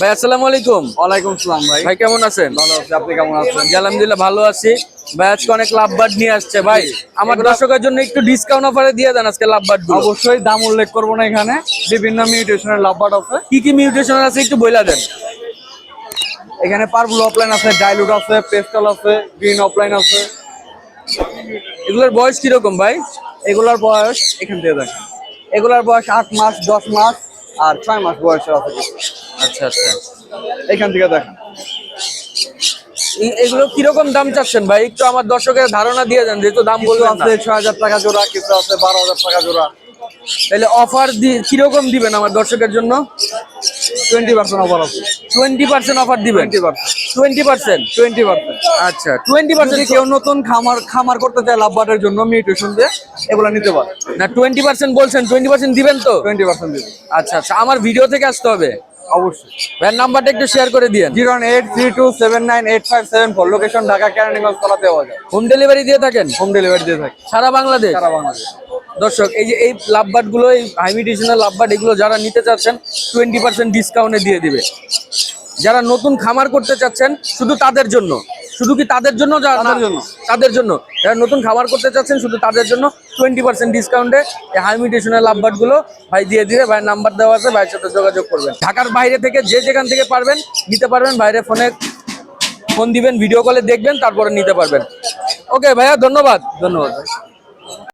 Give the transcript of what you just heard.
ভাই আসসালামু আলাইকুম। ওয়ালাইকুম আসসালাম ভাই। ভাই কেমন আছেন? ভালো আছি আপনি কেমন আছেন? আলহামদুলিল্লাহ ভালো আছি। ভাই আজকে অনেক লাভবার্ড নিয়ে আসছে ভাই। আমার দর্শকের জন্য একটু ডিসকাউন্ট অফারে দিয়ে দেন আজকে লাভবার্ড অবশ্যই দাম উল্লেখ করব না এখানে। বিভিন্ন মিউটেশনের লাভবার্ড আছে কি কি মিউটেশন আছে একটু বইলা দেন। এখানে পারবুল অফলাইন আছে ডাইলুট আছে পেস্টাল আছে গ্রিন অফলাইন আছে। এগুলোর বয়স কীরকম ভাই? এগুলার বয়স এখান থেকে দেখেন। এগুলার বয়স আট মাস দশ মাস আর ছয় মাস বয়সের আছে। আচ্ছা আচ্ছা। এখান থেকে দেখেন। এগুলো কীরকম দাম চাচ্ছেন ভাই? একটু আমার দর্শকের ধারণা দিয়ে দেন যেহেতু দাম বলবেন আছে ছয় হাজার টাকা জোড়া কিছু আছে বারো হাজার টাকা জোড়া। তাহলে অফার কীরকম দিবেন আমার দর্শকের জন্য? টোয়েন্টি পার্সেন্ট অফার আছে। টোয়েন্টি পার্সেন্ট অফার দিবেন? টোয়েন্টি পার্সেন্ট টোয়েন্টি পার্সেন্ট আচ্ছা। টোয়েন্টি পার্সেন্ট কেউ নতুন খামার খামার করতে চায় লাভবাটের জন্য মিউটেশন দিয়ে এগুলো নিতে পারে। না টোয়েন্টি পার্সেন্ট বলছেন টোয়েন্টি পার্সেন্ট দিবেন তো? টোয়েন্টি পার্সেন্ট দিবে আচ্ছা আচ্ছা। আমার ভিডিও থেকে আসতে হবে। অবশ্যই। নাম্বারটা একটু শেয়ার করে zero eight three two seven nine eight five seven four location Dhaka Keraniganj তলাতে পাওয়া যায়। হোম ডেলিভারি দিয়ে থাকেন? হোম ডেলিভারি দিয়ে থাকেন সারা বাংলাদেশ? সারা বাংলাদেশ। দর্শক এই যে এই এই এগুলো যারা নিতে চাচ্ছেন টোয়েন্টি পার্সেন্ট ডিসকাউন্টে দিয়ে দিবে। যারা নতুন খামার করতে চাচ্ছেন শুধু তাদের জন্য। শুধু কি তাদের জন্য তাদের জন্য। তাদের জন্য। যারা নতুন খাবার করতে চাচ্ছেন শুধু তাদের জন্য টোয়েন্টি পার্সেন্ট ডিসকাউন্টে এই হাইমিটেশনাল লাভবার্ডগুলো ভাই দিয়ে দিবে ভাইয়ের নাম্বার দেওয়া আছে ভাইয়ের সাথে যোগাযোগ করবেন। ঢাকার বাইরে থেকে যে যেখান থেকে পারবেন নিতে পারবেন বাইরে ফোনে ফোন দিবেন ভিডিও কলে দেখবেন তারপরে নিতে পারবেন। ওকে ভাইয়া ধন্যবাদ। ধন্যবাদ ভাই।